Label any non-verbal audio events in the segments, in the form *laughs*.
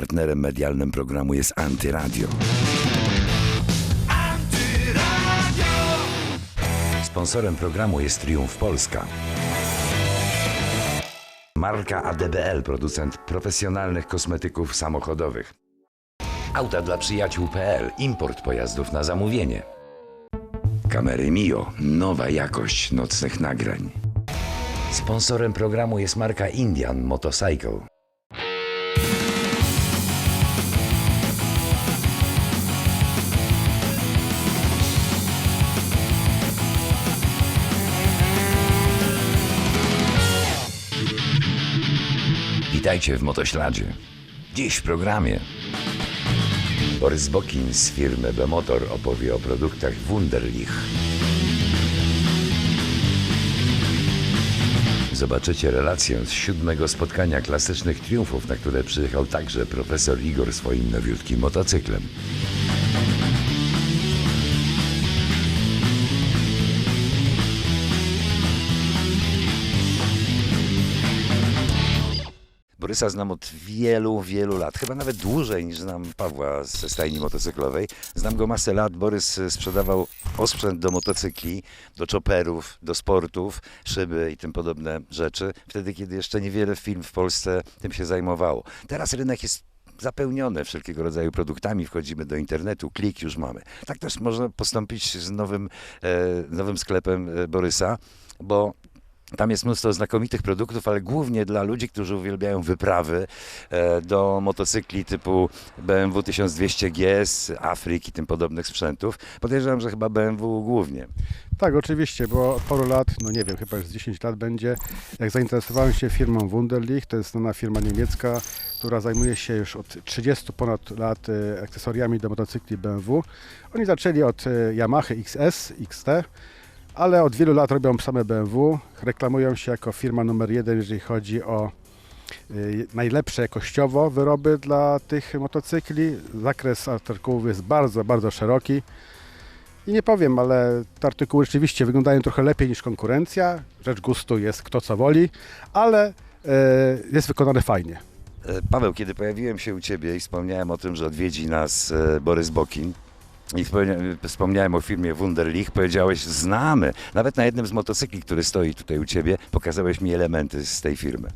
Partnerem medialnym programu jest Antyradio. Sponsorem programu jest Triumf Polska. Marka ADBL, producent profesjonalnych kosmetyków samochodowych. Auta dla przyjaciół.pl, import pojazdów na zamówienie. Kamery Mio, nowa jakość nocnych nagrań. Sponsorem programu jest marka Indian Motorcycle. Witajcie w Motośladzie. Dziś w programie Borys Bokin z firmy Bemotor opowie o produktach Wunderlich. Zobaczycie relację z siódmego spotkania klasycznych triumfów, na które przyjechał także profesor Igor swoim nowiutkim motocyklem. Borysa znam od wielu, wielu lat. Chyba nawet dłużej niż znam Pawła ze stajni motocyklowej. Znam go masę lat. Borys sprzedawał osprzęt do motocykli, do chopperów, do sportów, szyby i tym podobne rzeczy. Wtedy, kiedy jeszcze niewiele firm w Polsce tym się zajmowało. Teraz rynek jest zapełnione wszelkiego rodzaju produktami, wchodzimy do internetu, klik już mamy. Tak też można postąpić z nowym, e, nowym sklepem e, Borysa, bo tam jest mnóstwo znakomitych produktów, ale głównie dla ludzi, którzy uwielbiają wyprawy e, do motocykli typu BMW 1200 GS, Afryk i tym podobnych sprzętów. Podejrzewam, że chyba BMW głównie. Tak, oczywiście, bo od paru lat, no nie wiem, chyba już z 10 lat będzie, jak zainteresowałem się firmą Wunderlich, to jest znana firma niemiecka, która zajmuje się już od 30 ponad lat e, akcesoriami do motocykli BMW. Oni zaczęli od e, Yamaha XS, XT, ale od wielu lat robią same BMW. Reklamują się jako firma numer jeden, jeżeli chodzi o y, najlepsze jakościowo wyroby dla tych motocykli. Zakres artykułów jest bardzo, bardzo szeroki. I nie powiem, ale te artykuły rzeczywiście wyglądają trochę lepiej niż konkurencja. Rzecz gustu jest kto co woli, ale y, jest wykonane fajnie. E, Paweł, kiedy pojawiłem się u Ciebie i wspomniałem o tym, że odwiedzi nas e, Borys Bokin i wspomnia- wspomniałem o firmie Wunderlich, powiedziałeś, znamy. Nawet na jednym z motocykli, który stoi tutaj u Ciebie, pokazałeś mi elementy z tej firmy.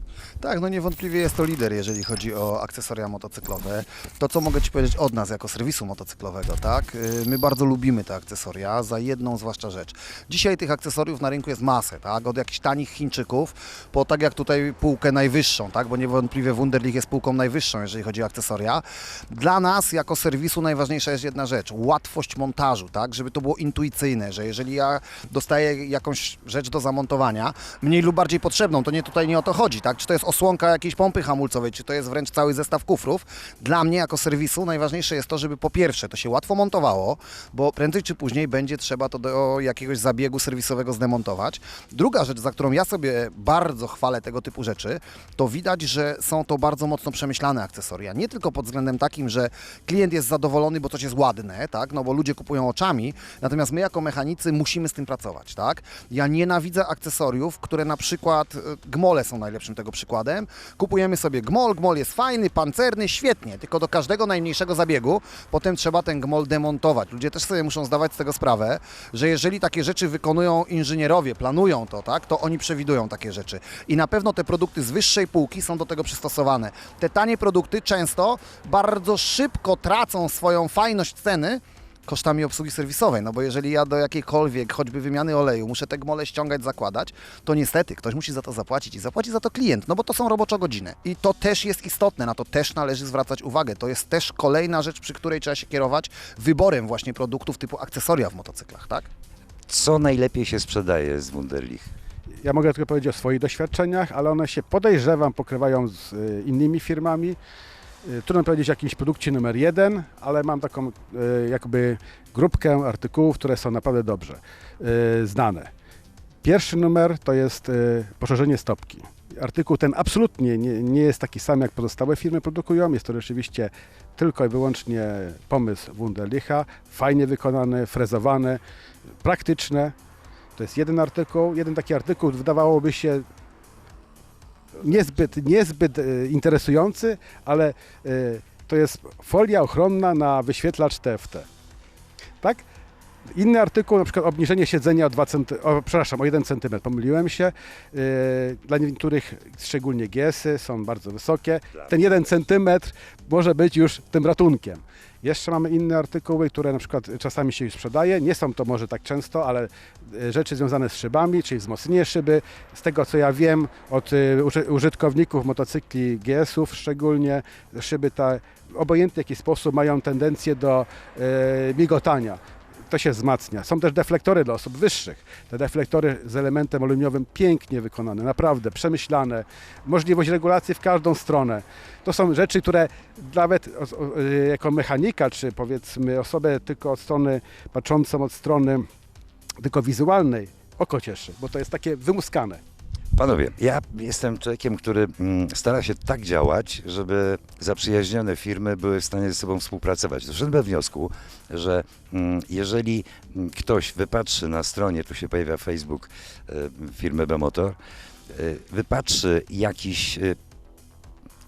Tak, no niewątpliwie jest to lider, jeżeli chodzi o akcesoria motocyklowe. To, co mogę Ci powiedzieć od nas, jako serwisu motocyklowego, tak? Y, My bardzo lubimy te akcesoria, za jedną zwłaszcza rzecz. Dzisiaj tych akcesoriów na rynku jest masę, tak? Od jakichś tanich Chińczyków, po tak jak tutaj półkę najwyższą, tak? Bo niewątpliwie Wunderlich jest półką najwyższą, jeżeli chodzi o akcesoria. Dla nas, jako serwisu, najważniejsza jest jedna rzecz, łatwość montażu, tak? Żeby to było intuicyjne, że jeżeli ja dostaję jakąś rzecz do zamontowania, mniej lub bardziej potrzebną, to nie tutaj nie o to chodzi, tak? Czy to jest osłonka jakiejś pompy hamulcowej, czy to jest wręcz cały zestaw kufrów. Dla mnie jako serwisu najważniejsze jest to, żeby po pierwsze to się łatwo montowało, bo prędzej czy później będzie trzeba to do jakiegoś zabiegu serwisowego zdemontować. Druga rzecz, za którą ja sobie bardzo chwalę tego typu rzeczy, to widać, że są to bardzo mocno przemyślane akcesoria. Nie tylko pod względem takim, że klient jest zadowolony, bo coś jest ładne, tak? No bo ludzie kupują oczami, natomiast my jako mechanicy musimy z tym pracować, tak? Ja nienawidzę akcesoriów, które na przykład e, gmole są najlepszym tego przykładem. Kupujemy sobie gmol, gmol jest fajny, pancerny, świetnie, tylko do każdego najmniejszego zabiegu potem trzeba ten gmol demontować. Ludzie też sobie muszą zdawać z tego sprawę, że jeżeli takie rzeczy wykonują inżynierowie, planują to, tak, to oni przewidują takie rzeczy. I na pewno te produkty z wyższej półki są do tego przystosowane. Te tanie produkty często bardzo szybko tracą swoją fajność ceny, kosztami obsługi serwisowej, no bo jeżeli ja do jakiejkolwiek, choćby wymiany oleju, muszę te gmole ściągać, zakładać, to niestety ktoś musi za to zapłacić i zapłaci za to klient, no bo to są roboczo godziny. I to też jest istotne, na to też należy zwracać uwagę. To jest też kolejna rzecz, przy której trzeba się kierować wyborem właśnie produktów typu akcesoria w motocyklach, tak? Co najlepiej się sprzedaje z Wunderlich? Ja mogę tylko powiedzieć o swoich doświadczeniach, ale one się podejrzewam pokrywają z y, innymi firmami. Y, Trudno powiedzieć o jakimś produkcie numer jeden, ale mam taką y, jakby grupkę artykułów, które są naprawdę dobrze y, znane. Pierwszy numer to jest poszerzenie stopki. Artykuł ten absolutnie nie, nie jest taki sam, jak pozostałe firmy produkują. Jest to rzeczywiście tylko i wyłącznie pomysł Wunderlicha. Fajnie wykonany, frezowany, praktyczne. To jest jeden artykuł. Jeden taki artykuł wydawałoby się niezbyt, niezbyt e, interesujący, ale e, to jest folia ochronna na wyświetlacz TFT. Tak? Inny artykuł, na przykład obniżenie siedzenia o, 2 centy, o, przepraszam, o 1 cm, pomyliłem się. Yy, Dla niektórych, szczególnie GS-y, są bardzo wysokie. Ten 1 cm może być już tym ratunkiem. Jeszcze mamy inne artykuły, które na przykład czasami się już sprzedaje. Nie są to może tak często, ale e, rzeczy związane z szybami, czyli wzmocnienie szyby. Z tego co ja wiem od uży- użytkowników motocykli GS-ów szczególnie, szyby te obojętnie w jaki sposób mają tendencję do migotania. To się wzmacnia. Są też deflektory dla osób wyższych. Te deflektory z elementem aluminiowym pięknie wykonane, naprawdę przemyślane. Możliwość regulacji w każdą stronę. To są rzeczy, które nawet jako mechanika, czy powiedzmy osobę tylko od strony, patrzącą od strony tylko wizualnej, oko cieszy, bo to jest takie wymuskane. Panowie, ja jestem człowiekiem, który mm, stara się tak działać, żeby zaprzyjaźnione firmy były w stanie ze sobą współpracować. Doszedłem do wniosku, że mm, jeżeli ktoś wypatrzy na stronie, tu się pojawia Facebook e, firmy Bemotor, e, wypatrzy jakiś, e,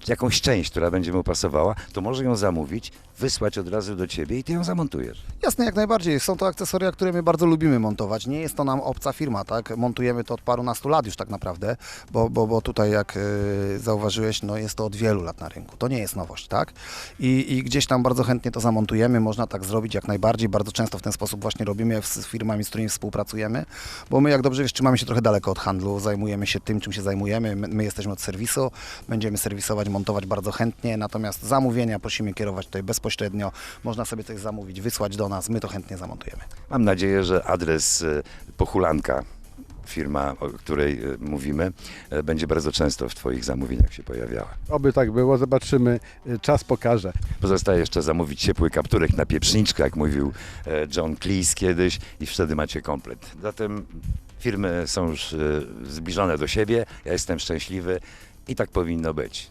jakąś część, która będzie mu pasowała, to może ją zamówić, wysłać od razu do ciebie i ty ją zamontujesz. Jasne, jak najbardziej. Są to akcesoria, które my bardzo lubimy montować. Nie jest to nam obca firma, tak? Montujemy to od parunastu lat już tak naprawdę, bo, bo, bo tutaj jak y, zauważyłeś, no jest to od wielu lat na rynku. To nie jest nowość, tak? I, I gdzieś tam bardzo chętnie to zamontujemy. Można tak zrobić jak najbardziej. Bardzo często w ten sposób właśnie robimy z firmami, z którymi współpracujemy, bo my jak dobrze wiesz, trzymamy się trochę daleko od handlu, zajmujemy się tym, czym się zajmujemy. My, my jesteśmy od serwisu, będziemy serwisować, montować bardzo chętnie, natomiast zamówienia prosimy kierować tutaj bezpośrednio. Można sobie coś zamówić, wysłać do nas, my to chętnie zamontujemy. Mam nadzieję, że adres e, Pochulanka, firma, o której e, mówimy, e, będzie bardzo często w Twoich zamówieniach się pojawiała. Oby tak było, zobaczymy, y, czas pokaże. Pozostaje jeszcze zamówić ciepły kapturek na pieprzniczkę, jak mówił John Cleese kiedyś i wtedy macie komplet. Zatem firmy są już zbliżone do siebie, ja jestem szczęśliwy i tak powinno być.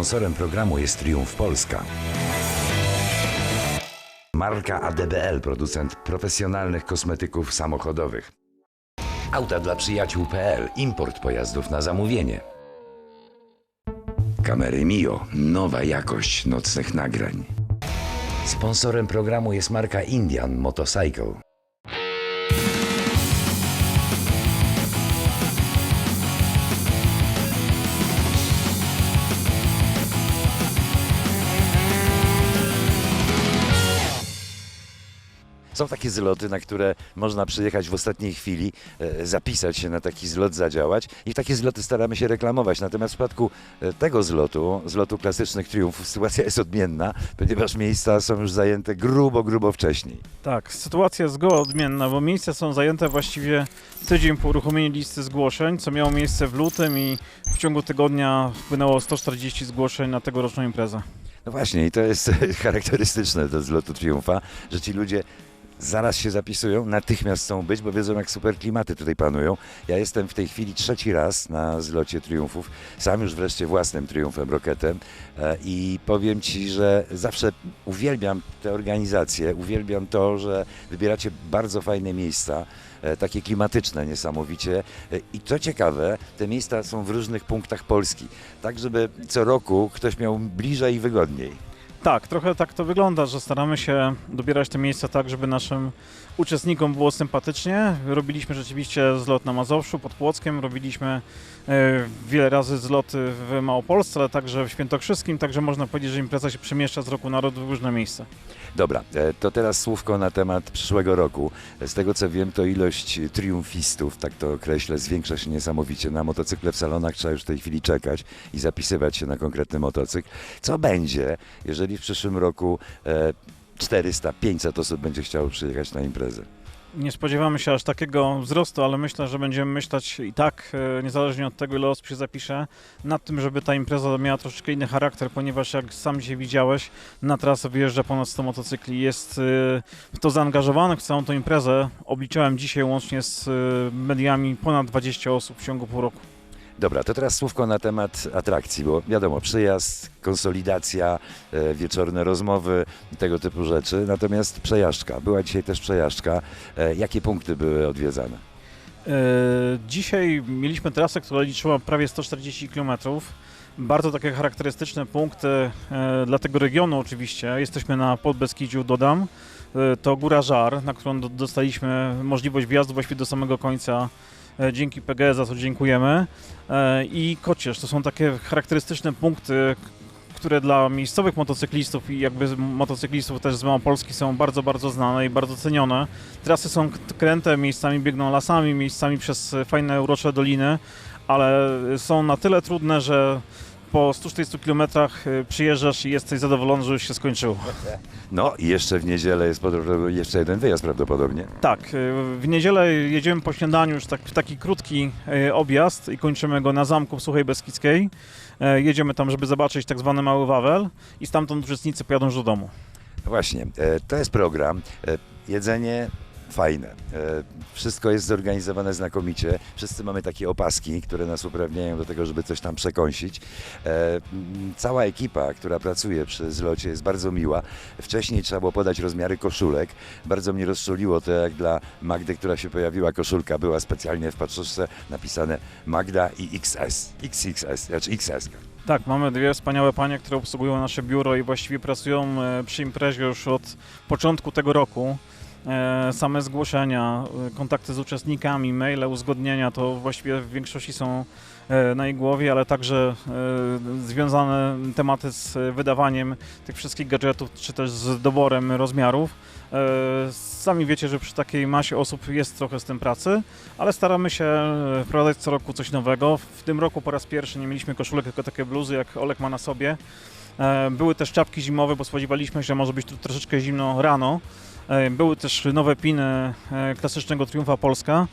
Sponsorem programu jest Triumf Polska. Marka ADBL, producent profesjonalnych kosmetyków samochodowych. Auta dla przyjaciół.pl, import pojazdów na zamówienie. Kamery Mio, nowa jakość nocnych nagrań. Sponsorem programu jest marka Indian Motorcycle. Są takie zloty, na które można przyjechać w ostatniej chwili, e, zapisać się na taki zlot, zadziałać i takie zloty staramy się reklamować. Natomiast w przypadku e, tego zlotu, zlotu klasycznych triumfów, sytuacja jest odmienna, ponieważ miejsca są już zajęte grubo, grubo wcześniej. Tak, sytuacja jest zgoła odmienna, bo miejsca są zajęte właściwie tydzień po uruchomieniu listy zgłoszeń, co miało miejsce w lutym i w ciągu tygodnia wpłynęło 140 zgłoszeń na tegoroczną imprezę. No właśnie, i to jest *laughs* charakterystyczne do zlotu triumfa, że ci ludzie zaraz się zapisują, natychmiast chcą być, bo wiedzą, jak super klimaty tutaj panują. Ja jestem w tej chwili trzeci raz na zlocie triumfów, sam już wreszcie własnym triumfem, roketem e, i powiem Ci, że zawsze uwielbiam te organizacje, uwielbiam to, że wybieracie bardzo fajne miejsca, e, takie klimatyczne niesamowicie. E, I co ciekawe, te miejsca są w różnych punktach Polski, tak żeby co roku ktoś miał bliżej i wygodniej. Tak, trochę tak to wygląda, że staramy się dobierać te miejsca tak, żeby naszym uczestnikom było sympatycznie. Robiliśmy rzeczywiście zlot na Mazowszu, pod Płockiem, robiliśmy e, wiele razy zloty w Małopolsce, ale także w Świętokrzyskim, także można powiedzieć, że impreza się przemieszcza z roku na rok w różne miejsca. Dobra, e, to teraz słówko na temat przyszłego roku. Z tego co wiem, to ilość triumfistów, tak to określę, zwiększa się niesamowicie. Na motocykle w salonach trzeba już w tej chwili czekać i zapisywać się na konkretny motocykl. Co będzie, jeżeli w przyszłym roku e, 400-500 osób będzie chciało przyjechać na imprezę? Nie spodziewamy się aż takiego wzrostu, ale myślę, że będziemy myśleć i tak, e, niezależnie od tego, ile osób się zapisze, nad tym, żeby ta impreza miała troszeczkę inny charakter, ponieważ jak sam dzisiaj widziałeś, na trasę wyjeżdża ponad 100 motocykli. Jest e, w to zaangażowanych w całą tą imprezę. Obliczałem dzisiaj łącznie z e, mediami ponad 20 osób w ciągu pół roku. Dobra, to teraz słówko na temat atrakcji, bo wiadomo, przyjazd, konsolidacja, e, wieczorne rozmowy, tego typu rzeczy. Natomiast przejażdżka, była dzisiaj też przejażdżka. E, jakie punkty były odwiedzane? E, Dzisiaj mieliśmy trasę, która liczyła prawie 140 km. Bardzo takie charakterystyczne punkty dla tego regionu oczywiście. Jesteśmy na Podbeskidziu, dodam. To Góra Żar, na którą do- dostaliśmy możliwość wjazdu właściwie do samego końca dzięki PGE, za co dziękujemy. E, I Kocierz, to są takie charakterystyczne punkty, które dla miejscowych motocyklistów i jakby motocyklistów też z Małopolski są bardzo, bardzo znane i bardzo cenione. Trasy są kręte, miejscami biegną lasami, miejscami przez e, fajne, urocze doliny, ale są na tyle trudne, że po 140 km przyjeżdżasz i jesteś zadowolony, że już się skończyło. No i jeszcze w niedzielę jest jeszcze jeden wyjazd prawdopodobnie. Tak, y, w niedzielę jedziemy po śniadaniu już tak, taki krótki y, objazd i kończymy go na zamku w Suchej Beskidzkiej. E, Jedziemy tam, żeby zobaczyć tak zwany Mały Wawel i stamtąd uczestnicy pojadą już do domu. Właśnie, e, to jest program. E, Jedzenie fajne. E, Wszystko jest zorganizowane znakomicie. Wszyscy mamy takie opaski, które nas uprawniają do tego, żeby coś tam przekąsić. E, Cała ekipa, która pracuje przy zlocie jest bardzo miła. Wcześniej trzeba było podać rozmiary koszulek. Bardzo mnie rozczuliło to, jak dla Magdy, która się pojawiła, koszulka była specjalnie w patrzuszce napisane Magda i XS. XXS, znaczy XS. Tak, mamy dwie wspaniałe panie, które obsługują nasze biuro i właściwie pracują e, przy imprezie już od początku tego roku. E, Same zgłoszenia, e, kontakty z uczestnikami, maile, uzgodnienia to właściwie w większości są e, na jej głowie, ale także związane tematy z wydawaniem tych wszystkich gadżetów, czy też z doborem rozmiarów. Sami wiecie, że przy takiej masie osób jest trochę z tym pracy, ale staramy się wprowadzać co roku coś nowego. W tym roku po raz pierwszy nie mieliśmy koszulek, tylko takie bluzy, jak Olek ma na sobie. E, Były też czapki zimowe, bo spodziewaliśmy się, że może być tu troszeczkę zimno rano. E, Były też nowe piny e, klasycznego Triumfa Polska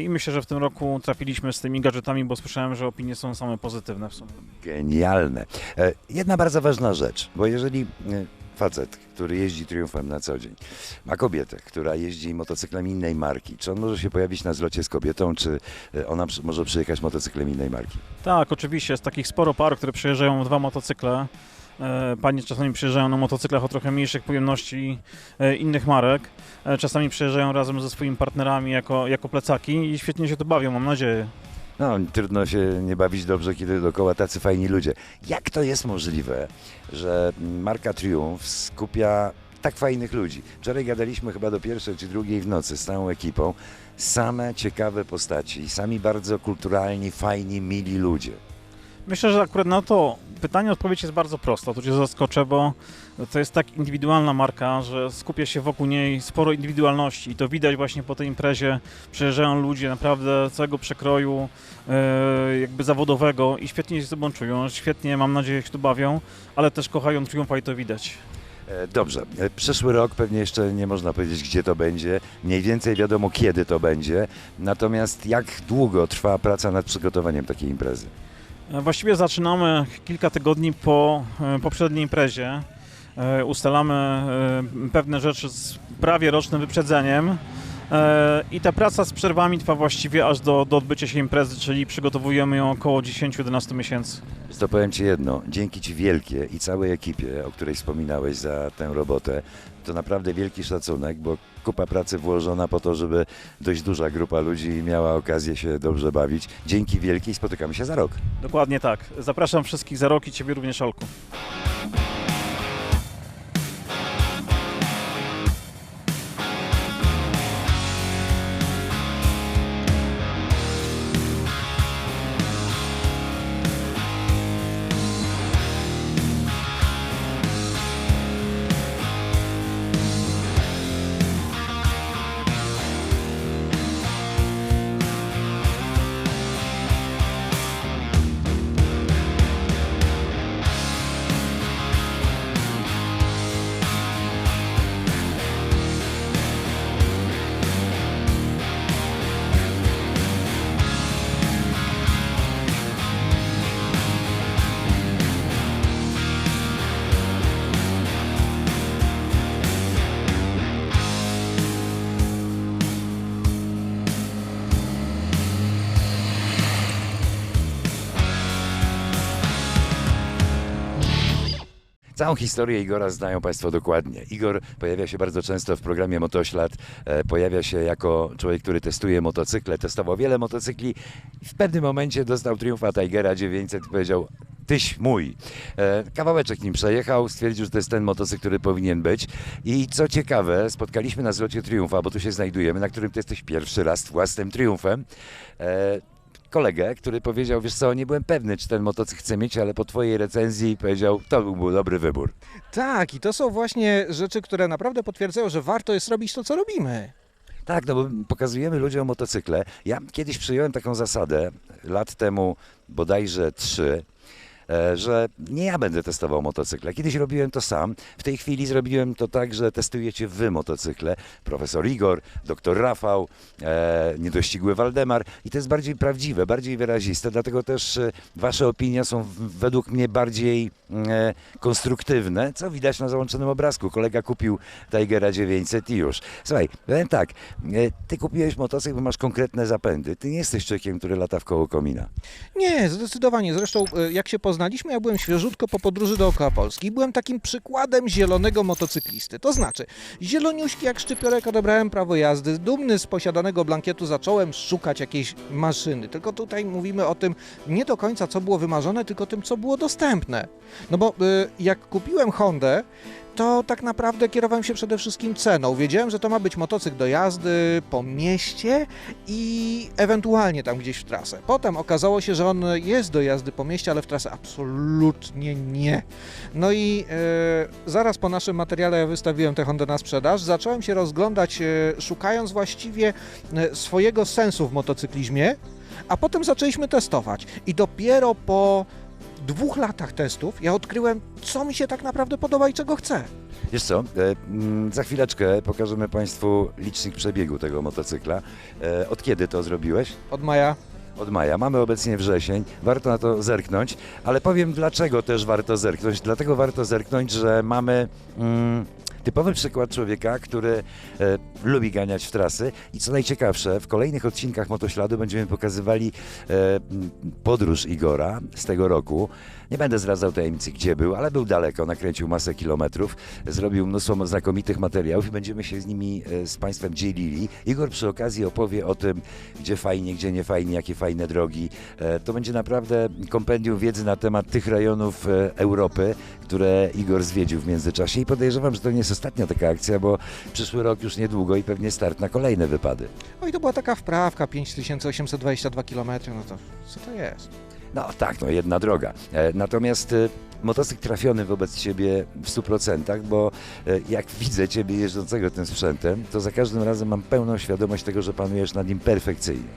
i myślę, że w tym roku trafiliśmy z tymi gadżetami, bo słyszałem, że opinie są same pozytywne w sumie. Genialne. Jedna bardzo ważna rzecz, bo jeżeli facet, który jeździ triumfem na co dzień, ma kobietę, która jeździ motocyklem innej marki, czy on może się pojawić na zlocie z kobietą, czy e, ona może przyjechać motocyklem innej marki? Tak, oczywiście, jest takich sporo par, które przyjeżdżają dwa motocykle. E, Panie czasami przyjeżdżają na motocyklach o trochę mniejszych pojemności e, innych marek. Czasami przyjeżdżają razem ze swoimi partnerami jako, jako plecaki i świetnie się to bawią, mam nadzieję. No, trudno się nie bawić dobrze, kiedy dookoła tacy fajni ludzie. Jak to jest możliwe, że marka Triumph skupia tak fajnych ludzi? Wczoraj gadaliśmy chyba do pierwszej czy drugiej w nocy z całą ekipą. Same ciekawe postaci, sami bardzo kulturalni, fajni, mili ludzie. Myślę, że akurat na to pytanie odpowiedź jest bardzo prosta. Tu cię zaskoczę, bo to jest tak indywidualna marka, że skupia się wokół niej sporo indywidualności i to widać właśnie po tej imprezie. Przyjeżdżają ludzie naprawdę całego przekroju e, jakby zawodowego i świetnie się z sobą czują, świetnie mam nadzieję się tu bawią, ale też kochają triumfa i to widać. E, Dobrze, E, przyszły rok pewnie jeszcze nie można powiedzieć, gdzie to będzie. Mniej więcej wiadomo, kiedy to będzie. Natomiast jak długo trwa praca nad przygotowaniem takiej imprezy? E, Właściwie zaczynamy kilka tygodni po e, poprzedniej imprezie. E, Ustalamy pewne rzeczy z prawie rocznym wyprzedzeniem. I ta praca z przerwami trwa właściwie aż do, do odbycia się imprezy, czyli przygotowujemy ją około 10-11 miesięcy. To powiem Ci jedno, dzięki Ci wielkie i całej ekipie, o której wspominałeś za tę robotę, to naprawdę wielki szacunek, bo kupa pracy włożona po to, żeby dość duża grupa ludzi miała okazję się dobrze bawić. Dzięki wielkiej spotykamy się za rok. Dokładnie tak. Zapraszam wszystkich za rok i Ciebie również, Olku. Całą historię Igora znają Państwo dokładnie. Igor pojawia się bardzo często w programie Motoślad. E, pojawia się jako człowiek, który testuje motocykle, testował wiele motocykli. W pewnym momencie dostał triumfa Tigera 900 i powiedział Tyś mój. E, kawałeczek nim przejechał, stwierdził, że to jest ten motocykl, który powinien być. I co ciekawe, spotkaliśmy na zlocie Triumfa, bo tu się znajdujemy, na którym ty jesteś pierwszy raz własnym triumfem. Kolegę, który powiedział, wiesz co, nie byłem pewny, czy ten motocykl chcę mieć, ale po twojej recenzji powiedział, to był dobry wybór. Tak, i to są właśnie rzeczy, które naprawdę potwierdzają, że warto jest robić to, co robimy. Tak, no bo pokazujemy ludziom motocykle. Ja kiedyś przyjąłem taką zasadę, lat temu bodajże trzy, że nie ja będę testował motocykle. Kiedyś robiłem to sam. W tej chwili zrobiłem to tak, że testujecie wy motocykle. Profesor Igor, doktor Rafał, e, niedościgły Waldemar. I to jest bardziej prawdziwe, bardziej wyraziste. Dlatego też e, wasze opinie są według mnie bardziej e, konstruktywne, co widać na załączonym obrazku. Kolega kupił Tigera 900 i już. Słuchaj, powiem tak, e, ty kupiłeś motocykl, bo masz konkretne zapędy. Ty nie jesteś człowiekiem, który lata w koło komina. Nie, zdecydowanie. Zresztą e, jak się poznaliśmy, ja byłem świeżutko po podróży dookoła Polski byłem takim przykładem zielonego motocyklisty. To znaczy, zieloniuśki jak szczypiorek odebrałem prawo jazdy, dumny z posiadanego blankietu zacząłem szukać jakiejś maszyny. Tylko tutaj mówimy o tym nie do końca, co było wymarzone, tylko tym, co było dostępne. No bo e, jak kupiłem Hondę, to tak naprawdę kierowałem się przede wszystkim ceną. Wiedziałem, że to ma być motocykl do jazdy po mieście i ewentualnie tam gdzieś w trasę. Potem okazało się, że on jest do jazdy po mieście, ale w trasę absolutnie nie. No i e, zaraz po naszym materiale wystawiłem tę Hondę na sprzedaż. Zacząłem się rozglądać, e, szukając właściwie e, swojego sensu w motocyklizmie, a potem zaczęliśmy testować. I dopiero po dwóch latach testów ja odkryłem, co mi się tak naprawdę podoba i czego chcę. Wiesz co, e, mm, za chwileczkę pokażemy Państwu licznik przebiegu tego motocykla. E, od kiedy to zrobiłeś? Od maja Od maja. Mamy obecnie wrzesień. Warto na to zerknąć, ale powiem dlaczego też warto zerknąć. Dlatego warto zerknąć, że mamy mm, typowy przykład człowieka, który e, lubi ganiać w trasy i co najciekawsze, w kolejnych odcinkach Motośladu będziemy pokazywali e, podróż Igora z tego roku. Nie będę zdradzał tajemnicy, gdzie był, ale był daleko, nakręcił masę kilometrów, zrobił mnóstwo znakomitych materiałów i będziemy się z nimi, e, z Państwem dzielili. Igor przy okazji opowie o tym, gdzie fajnie, gdzie nie fajnie, jakie fajne drogi. E, To będzie naprawdę kompendium wiedzy na temat tych rejonów e, Europy, które Igor zwiedził w międzyczasie i podejrzewam, że to nie jest ostatnia taka akcja, bo przyszły rok już niedługo i pewnie start na kolejne wypady. No i to była taka wprawka, 5822 km, no to co to jest? No tak, no jedna droga. E, Natomiast e, motocykl trafiony wobec Ciebie w 100%, bo e, jak widzę Ciebie jeżdżącego tym sprzętem, to za każdym razem mam pełną świadomość tego, że panujesz nad nim perfekcyjnie.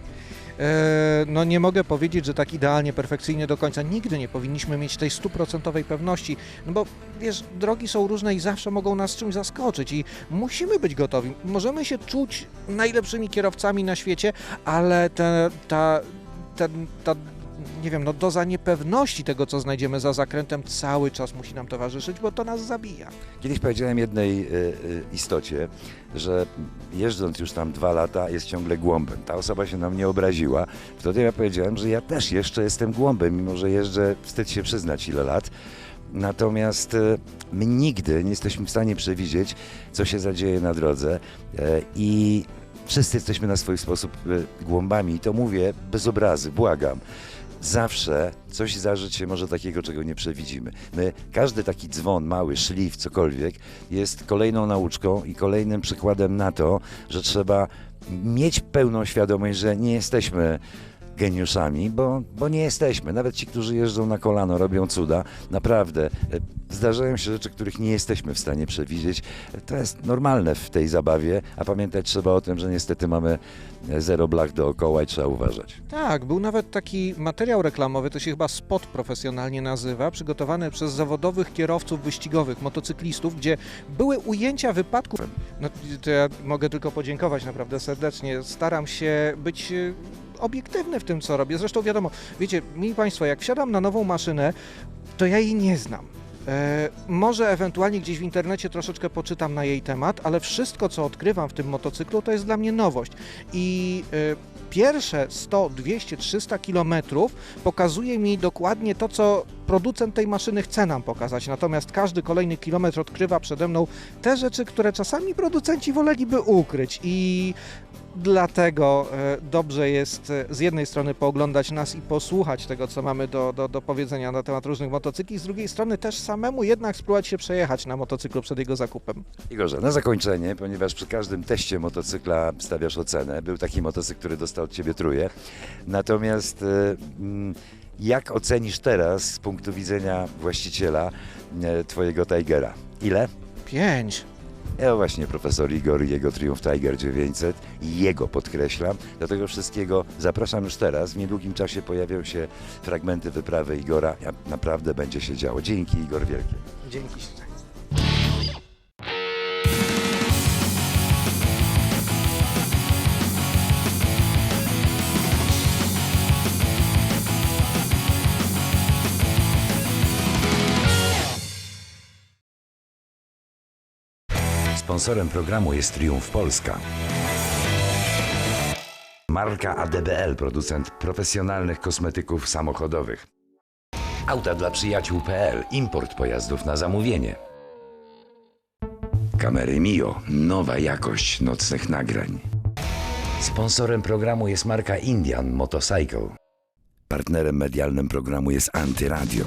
No nie mogę powiedzieć, że tak idealnie, perfekcyjnie do końca. Nigdy nie powinniśmy mieć tej stuprocentowej pewności, no bo wiesz, drogi są różne i zawsze mogą nas czymś zaskoczyć i musimy być gotowi. Możemy się czuć najlepszymi kierowcami na świecie, ale te, ta, ten, ta nie wiem, no doza niepewności tego, co znajdziemy za zakrętem, cały czas musi nam towarzyszyć, bo to nas zabija. Kiedyś powiedziałem jednej e, e, istocie, że jeżdżąc już tam dwa lata jest ciągle głąbem. Ta osoba się na mnie obraziła. Wtedy ja powiedziałem, że ja też jeszcze jestem głąbem, mimo że jeżdżę, wstyd się przyznać ile lat. Natomiast e, my nigdy nie jesteśmy w stanie przewidzieć, co się zadzieje na drodze i wszyscy jesteśmy na swój sposób głąbami i to mówię bez obrazy, błagam. Zawsze coś zdarzyć się może takiego, czego nie przewidzimy. My, każdy taki dzwon, mały, szlif, cokolwiek, jest kolejną nauczką i kolejnym przykładem na to, że trzeba mieć pełną świadomość, że nie jesteśmy geniuszami, bo, bo nie jesteśmy. Nawet ci, którzy jeżdżą na kolano, robią cuda, naprawdę e, zdarzają się rzeczy, których nie jesteśmy w stanie przewidzieć. To jest normalne w tej zabawie, a pamiętać trzeba o tym, że niestety mamy e, zero blach dookoła i trzeba uważać. Tak, był nawet taki materiał reklamowy, to się chyba spot profesjonalnie nazywa, przygotowany przez zawodowych kierowców wyścigowych, motocyklistów, gdzie były ujęcia wypadków. No to ja mogę tylko podziękować naprawdę serdecznie. Staram się być e, obiektywny w tym, co robię. Zresztą wiadomo, wiecie, mili Państwo, jak wsiadam na nową maszynę, to ja jej nie znam. E, może ewentualnie gdzieś w internecie troszeczkę poczytam na jej temat, ale wszystko, co odkrywam w tym motocyklu, to jest dla mnie nowość. I e, pierwsze 100, 200, 300 kilometrów pokazuje mi dokładnie to, co producent tej maszyny chce nam pokazać. Natomiast każdy kolejny kilometr odkrywa przede mną te rzeczy, które czasami producenci woleliby ukryć. I Dlatego e, dobrze jest e, z jednej strony pooglądać nas i posłuchać tego, co mamy do, do, do powiedzenia na temat różnych motocykli, z drugiej strony też samemu jednak spróbować się przejechać na motocyklu przed jego zakupem. Igorze, na zakończenie, ponieważ przy każdym teście motocykla stawiasz ocenę, był taki motocykl, który dostał od Ciebie truje, natomiast e, mm, jak ocenisz teraz z punktu widzenia właściciela Twojego Tigera? Ile? Pięć. Ja właśnie profesor Igor i jego Triumph Tiger 900 i jego podkreślam. Do tego wszystkiego zapraszam już teraz. W niedługim czasie pojawią się fragmenty wyprawy Igora. Ja, naprawdę będzie się działo. Dzięki Igor wielkie. Dzięki. Sponsorem programu jest Triumf Polska. Marka ADBL, producent profesjonalnych kosmetyków samochodowych. Auta dla przyjaciół.pl, import pojazdów na zamówienie. Kamery Mio, nowa jakość nocnych nagrań. Sponsorem programu jest marka Indian Motorcycle. Partnerem medialnym programu jest Antyradio.